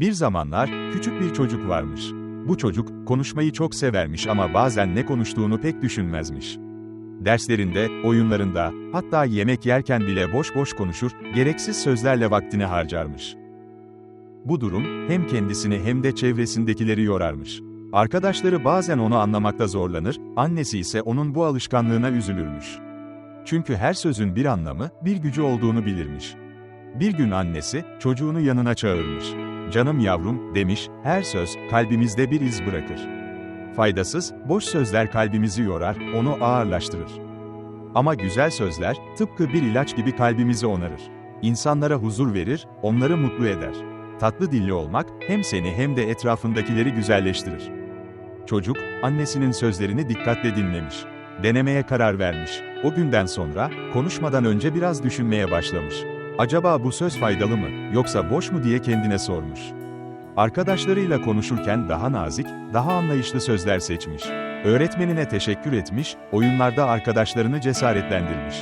Bir zamanlar, küçük bir çocuk varmış. Bu çocuk, konuşmayı çok severmiş ama bazen ne konuştuğunu pek düşünmezmiş. Derslerinde, oyunlarında, hatta yemek yerken bile boş boş konuşur, gereksiz sözlerle vaktini harcarmış. Bu durum, hem kendisini hem de çevresindekileri yorarmış. Arkadaşları bazen onu anlamakta zorlanır, annesi ise onun bu alışkanlığına üzülürmüş. Çünkü her sözün bir anlamı, bir gücü olduğunu bilirmiş. Bir gün annesi, çocuğunu yanına çağırmış. Canım yavrum, demiş, her söz, kalbimizde bir iz bırakır. Faydasız, boş sözler kalbimizi yorar, onu ağırlaştırır. Ama güzel sözler, tıpkı bir ilaç gibi kalbimizi onarır. İnsanlara huzur verir, onları mutlu eder. Tatlı dilli olmak, hem seni hem de etrafındakileri güzelleştirir. Çocuk, annesinin sözlerini dikkatle dinlemiş. Denemeye karar vermiş. O günden sonra, konuşmadan önce biraz düşünmeye başlamış. Acaba bu söz faydalı mı, yoksa boş mu diye kendine sormuş. Arkadaşlarıyla konuşurken daha nazik, daha anlayışlı sözler seçmiş. Öğretmenine teşekkür etmiş, oyunlarda arkadaşlarını cesaretlendirmiş.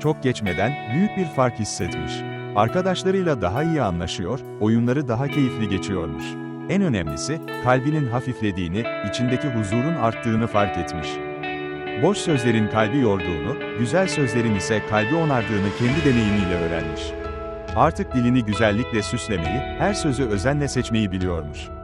Çok geçmeden büyük bir fark hissetmiş. Arkadaşlarıyla daha iyi anlaşıyor, oyunları daha keyifli geçiyormuş. En önemlisi, kalbinin hafiflediğini, içindeki huzurun arttığını fark etmiş. Boş sözlerin kalbi yorduğunu, güzel sözlerin ise kalbi onardığını kendi deneyimiyle öğrenmiş. Artık dilini güzellikle süslemeyi, her sözü özenle seçmeyi biliyormuş.